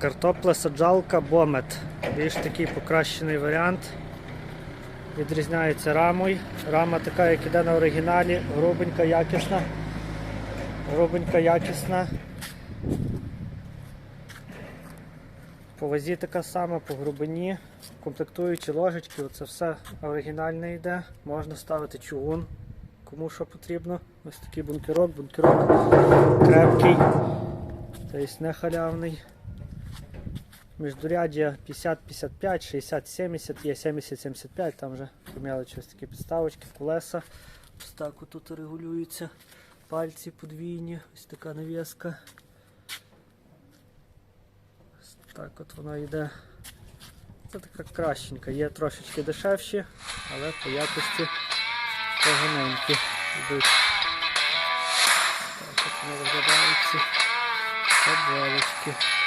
Картопля саджалка Бомет. Більш такий покращений варіант. Відрізняється рамою. Рама така, як іде на оригіналі, грубенька, якісна. Грубенька, якісна. По вазі така сама, по грубині, комплектуючі ложечки, оце все оригінальне йде. Можна ставити чугун, кому що потрібно. Ось такий бункерок, бункерок крепкий, тобто не халявний. Міждуряддя 50-55, 60-70, є 70-75, там вже поміняли щось такі підставочки, колеса. Ось так тут регулюються. Пальці подвійні, ось така навіска. Ось так от воно йде. Це така кращенька, є трошечки дешевші, але по якості поганенькі йдуть. Так от вони виглядають ці таблички.